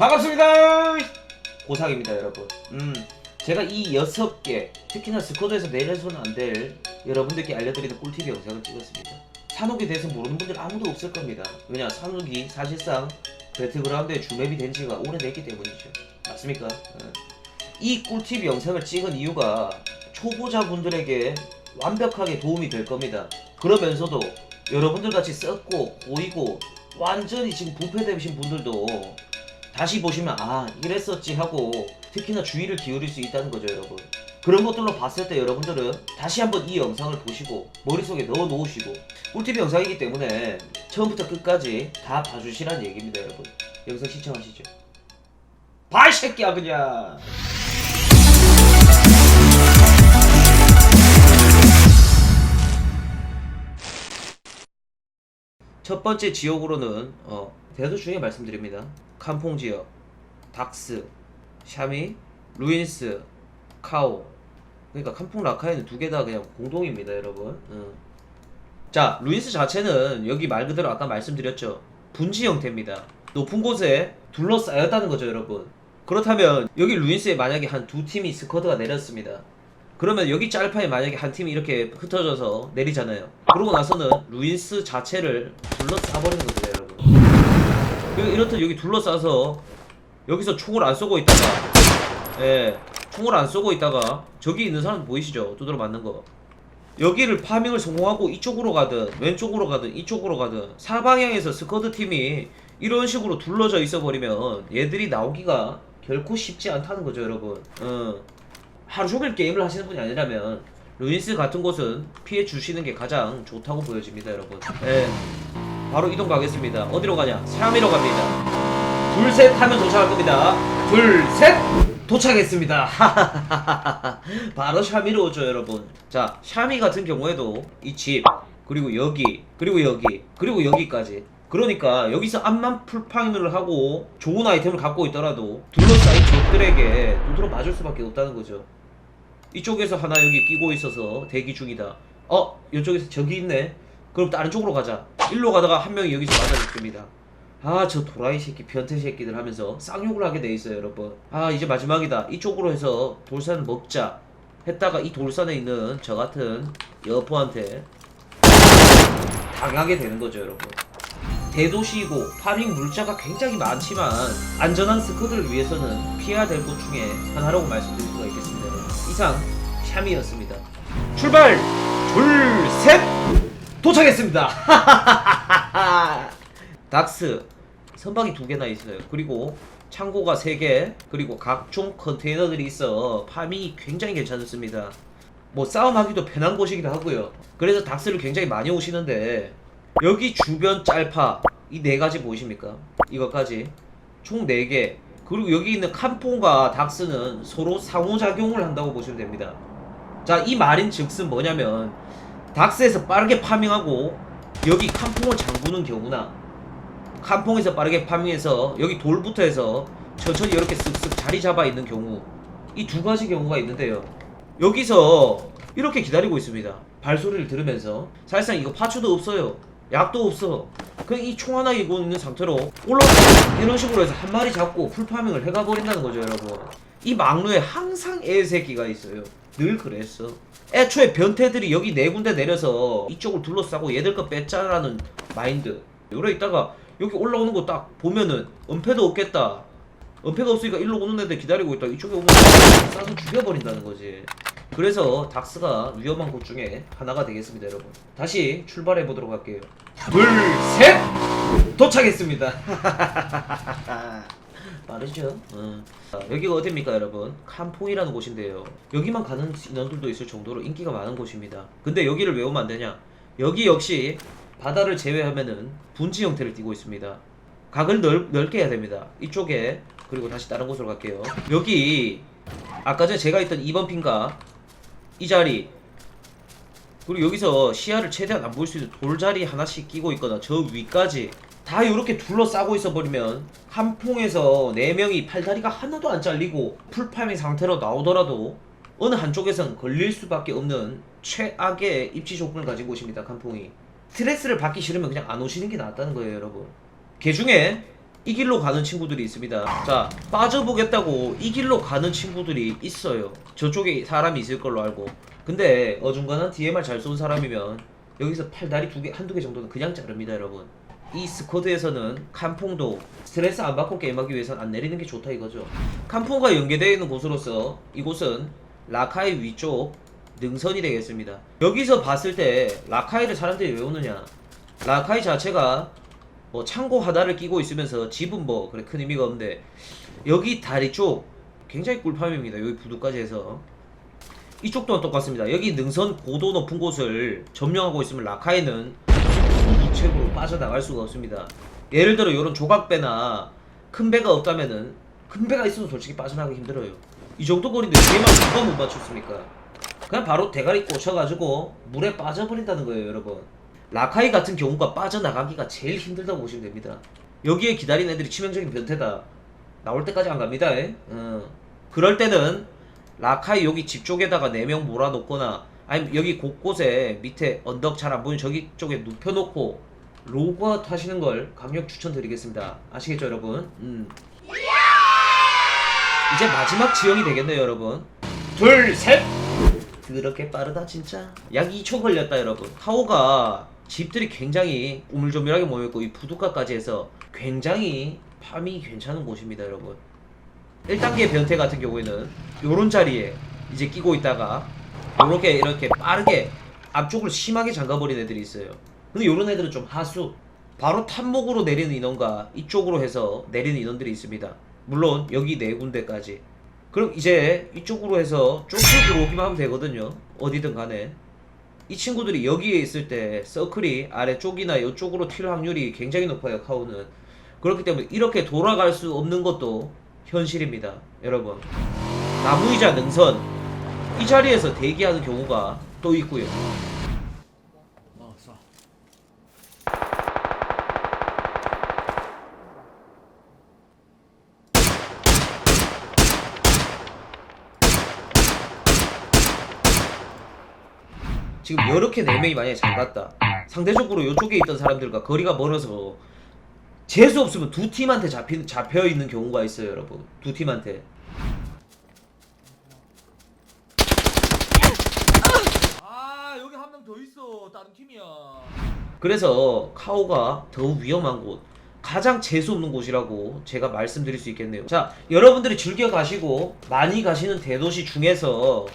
반갑습니다. 고상입니다, 여러분. 음, 제가 이 여섯 개, 특히나 스쿼드에서 내려서는 안 될 여러분들께 알려드리는 꿀팁 영상을 찍었습니다. 산옥에 대해서 모르는 분들 아무도 없을 겁니다. 왜냐, 산옥이 사실상 배틀그라운드의 주맵이 된 지가 오래됐기 때문이죠. 맞습니까? 어. 이 꿀팁 영상을 찍은 이유가 초보자분들에게 완벽하게 도움이 될 겁니다. 그러면서도 여러분들 같이 썩고 보이고 완전히 지금 부패되신 분들도 다시 보시면 아 이랬었지 하고 특히나 주의를 기울일 수 있다는 거죠 여러분. 그런 것들로 봤을 때 여러분들은 다시 한번 이 영상을 보시고 머릿속에 넣어 놓으시고 꿀팁 영상이기 때문에 처음부터 끝까지 다 봐주시라는 얘기입니다 여러분. 영상 시청하시죠. 봐이 새끼야 그냥! 첫 번째 지역으로는 어, 대도 중에 말씀드립니다. 캄퐁 지역, 닥스, 샤미, 루인스, 카오. 그러니까 캄퐁 라카이는 두 개 다 그냥 공동입니다, 여러분. 응. 자, 루인스 자체는 여기 말 그대로 아까 말씀드렸죠. 분지 형태입니다. 높은 곳에 둘러싸였다는 거죠, 여러분. 그렇다면 여기 루인스에 만약에 한 두 팀이 스쿼드가 내렸습니다. 그러면 여기 짤파에 만약에 한 팀이 이렇게 흩어져서 내리잖아요. 그러고 나서는 루인스 자체를 둘러싸버리는 겁니다, 그리고 이렇듯 여기 둘러싸서 여기서 총을 안 쏘고 있다가, 예, 총을 안 쏘고 있다가 저기 있는 사람 보이시죠? 두드러 맞는 거. 여기를 파밍을 성공하고 이쪽으로 가든 왼쪽으로 가든 이쪽으로 가든 사방향에서 스쿼드 팀이 이런 식으로 둘러져 있어 버리면 얘들이 나오기가 결코 쉽지 않다는 거죠, 여러분. 어. 하루 종일 게임을 하시는 분이 아니라면 루인스 같은 곳은 피해 주시는 게 가장 좋다고 보여집니다, 여러분. 예. 바로 이동 가겠습니다. 어디로 가냐? 샤미로 갑니다. 둘, 셋 하면 도착할 겁니다. 둘, 셋! 도착했습니다. 바로 샤미로 오죠, 여러분. 자, 샤미 같은 경우에도 이 집, 그리고 여기, 그리고 여기, 그리고 여기까지. 그러니까 여기서 암만 풀파밍을 하고 좋은 아이템을 갖고 있더라도 둘러싸인 적들에게 두드러 맞을 수밖에 없다는 거죠. 이쪽에서 하나 여기 끼고 있어서 대기 중이다. 어, 이쪽에서 저기 있네. 그럼 다른 쪽으로 가자. 일로 가다가 한 명이 여기서 맞아 죽습니다. 아, 저 도라이 새끼, 변태 새끼들 하면서 쌍욕을 하게 돼 있어요, 여러분. 아, 이제 마지막이다. 이쪽으로 해서 돌산을 먹자. 했다가 이 돌산에 있는 저 같은 여포한테 당하게 되는 거죠, 여러분. 대도시이고 파밍 물자가 굉장히 많지만 안전한 스쿼드를 위해서는 피해야 될 것 중에 하나라고 말씀드릴 수가 있겠습니다. 이상 샤미였습니다. 출발! 둘, 셋! 도착했습니다. 닥스 선박이 두 개나 있어요. 그리고 창고가 세 개, 그리고 각종 컨테이너들이 있어 파밍이 굉장히 괜찮습니다. 뭐 싸움하기도 편한 곳이기도 하고요. 그래서 닥스를 굉장히 많이 오시는데 여기 주변 짤파 이 네 가지 보이십니까? 이것까지 총 네 개. 그리고 여기 있는 캄폰과 닥스는 서로 상호작용을 한다고 보시면 됩니다. 자, 이 말인 즉슨 뭐냐면 닥스에서 빠르게 파밍하고 여기 캄퐁을 잠그는 경우나 캄퐁에서 빠르게 파밍해서 여기 돌부터 해서 천천히 이렇게 쓱쓱 자리 잡아 있는 경우 이 두 가지 경우가 있는데요. 여기서 이렇게 기다리고 있습니다. 발소리를 들으면서 사실상 이거 파츠도 없어요. 약도 없어. 그냥 이 총 하나 이고 있는 상태로 올라오고 이런 식으로 해서 한 마리 잡고 풀파밍을 해가 버린다는 거죠, 여러분. 이 막루에 항상 애새끼가 있어요. 늘 그랬어. 애초에 변태들이 여기 네 군데 내려서 이쪽을 둘러싸고 얘들 거 뺐자라는 마인드. 요래 있다가 여기 올라오는 거 딱 보면은 은폐도 없겠다. 은폐가 없으니까 일로 오는 애들 기다리고 있다. 이쪽에 오면 싸서 죽여버린다는 거지. 그래서 닥스가 위험한 곳 중에 하나가 되겠습니다, 여러분. 다시 출발해 보도록 할게요. 둘, 셋! 도착했습니다. 빠르죠? 어. 자, 여기가 어딥니까, 여러분? 캄퐁이라는 곳인데요. 여기만 가는 인원들도 있을 정도로 인기가 많은 곳입니다. 근데 여기를 왜 오면 안 되냐? 여기 역시 바다를 제외하면은 분지 형태를 띠고 있습니다. 각을 넓, 넓게 해야 됩니다. 이쪽에 그리고 다시 다른 곳으로 갈게요. 여기 아까 전에 제가 있던 2번 핀가 이 자리 그리고 여기서 시야를 최대한 안 보일 수 있는 돌자리 하나씩 끼고 있거나 저 위까지 다 이렇게 둘러싸고 있어 버리면 한 풍에서 4명이 팔다리가 하나도 안 잘리고 풀파밍 상태로 나오더라도 어느 한쪽에선 걸릴 수밖에 없는 최악의 입지 조건을 가지고 오십니다 칸풍이 스트레스를 받기 싫으면 그냥 안 오시는 게 낫다는 거예요 여러분 개 중에 이 길로 가는 친구들이 있습니다. 자, 빠져보겠다고 이 길로 가는 친구들이 있어요. 저쪽에 사람이 있을 걸로 알고. 근데 어중간한 DMR 잘 쏜 사람이면 여기서 팔다리 두 개, 한두 개 정도는 그냥 자릅니다, 여러분. 이 스쿼드에서는 칸퐁도 스트레스 안 받고 게임하기 위해서는 안 내리는 게 좋다 이거죠. 칸퐁과 연계되어 있는 곳으로서 이곳은 라카이 위쪽 능선이 되겠습니다. 여기서 봤을 때 라카이를 사람들이 왜 오느냐? 라카이 자체가 뭐 창고 하나를 끼고 있으면서 집은 뭐 그래 큰 의미가 없는데 여기 다리 쪽 굉장히 꿀팜입니다. 여기 부두까지 해서 이쪽 또한 똑같습니다. 여기 능선 고도 높은 곳을 점령하고 있으면 라카이는 우체국으로 빠져나갈 수가 없습니다. 예를 들어 이런 조각배나 큰 배가 없다면은 큰 배가 있어도 솔직히 빠져나가기 힘들어요. 이 정도 거리인데 얘만 누가 못 맞췄습니까? 그냥 바로 대가리 꽂혀가지고 물에 빠져버린다는 거예요, 여러분. 라카이 같은 경우가 빠져나가기가 제일 힘들다고 보시면 됩니다. 여기에 기다린 애들이 치명적인 변태다. 나올 때까지 안 갑니다. 에? 어. 그럴 때는 라카이 여기 집 쪽에다가 4명 몰아놓거나 아니면 여기 곳곳에 밑에 언덕 잘 안 보이는 저기 쪽에 눕혀놓고 로그아웃 하시는 걸 강력 추천드리겠습니다. 아시겠죠 여러분? 음. 이제 마지막 지형이 되겠네요 여러분. 둘, 셋! 그렇게 빠르다 진짜 약 2초 걸렸다 여러분 타오가 집들이 굉장히 우물조밀하게 모여있고 이 부두가까지 해서 굉장히 파밍이 괜찮은 곳입니다 여러분 1단계 변태 같은 경우에는 요런 자리에 이제 끼고 있다가 요렇게 이렇게 빠르게 앞쪽을 심하게 잠가버린 애들이 있어요 근데 요런 애들은 좀 하수 바로 탑목으로 내리는 인원과 이쪽으로 해서 내리는 인원들이 있습니다 물론 여기 네 군데까지 그럼 이제 이쪽으로 해서 쭉 들어오기만 하면 되거든요. 어디든 간에. 이 친구들이 여기에 있을 때 서클이 아래쪽이나 이쪽으로 튈 확률이 굉장히 높아요, 카우는. 그렇기 때문에 이렇게 돌아갈 수 없는 것도 현실입니다, 여러분. 나무이자 능선. 이 자리에서 대기하는 경우가 또 있고요. 어, 쏴. 지금 이렇게 네 명이 만약에 잠갔다. 상대적으로 이쪽에 있던 사람들과 거리가 멀어서 재수 없으면 두 팀한테 잡힌 잡혀 있는 경우가 있어요, 여러분. 두 팀한테. 아 여기 한 명 더 있어 다른 팀이야 그래서 카오가 더욱 위험한 곳, 가장 재수 없는 곳이라고 제가 말씀드릴 수 있겠네요. 자, 여러분들이 즐겨 가시고 많이 가시는 대도시 중에서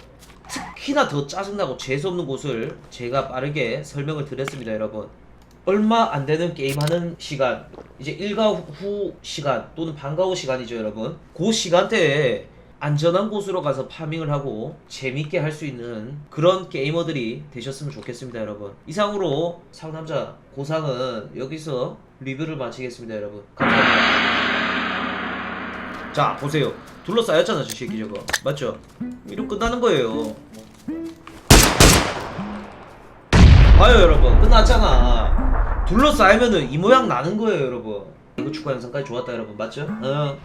특히나 더 짜증나고 재수 없는 곳을 제가 빠르게 설명을 드렸습니다, 여러분. 얼마 안 되는 게임하는 시간, 이제 일과 후 시간 또는 방과 후 시간이죠, 여러분. 그 시간대에 안전한 곳으로 가서 파밍을 하고 재밌게 할 수 있는 그런 게이머들이 되셨으면 좋겠습니다, 여러분. 이상으로 상남자 고상은 여기서 리뷰를 마치겠습니다, 여러분. 감사합니다. 자, 보세요. 둘러싸였잖아, 저 새끼 저거. 맞죠? 이러면 끝나는 거예요. 봐요, 여러분. 끝났잖아. 둘러싸이면은 이 모양 나는 거예요, 여러분. 이거 축구 영상까지 좋았다, 여러분. 맞죠? 어.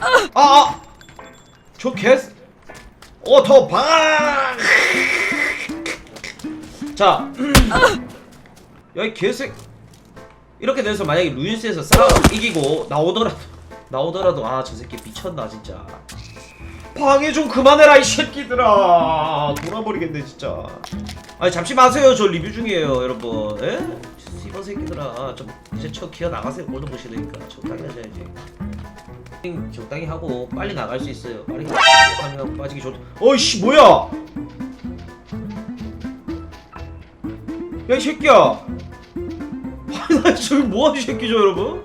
아! 아! 저 개, 어, 더 방! 자, 야, 이 개색. 이렇게 돼서 만약에 루인스에서 싸워 이기고 나오더라도, 나오더라도, 아, 저 새끼 미쳤나, 진짜. 방해 좀 그만해라, 이 새끼들아. 돌아버리겠네, 진짜. 아니, 잠시 마세요. 저 리뷰 중이에요, 여러분. 에? 이번 새끼들아. 좀, 이제 저 기어 나가세요. 골드 보시니까. 적당히 하셔야지. 적당히 하고 빨리 나갈 수 있어요. 빨리 하고 빠지기 좋. 어이씨 뭐야? 야 이 새끼야. 아니 나 저기 뭐하는 새끼죠 여러분?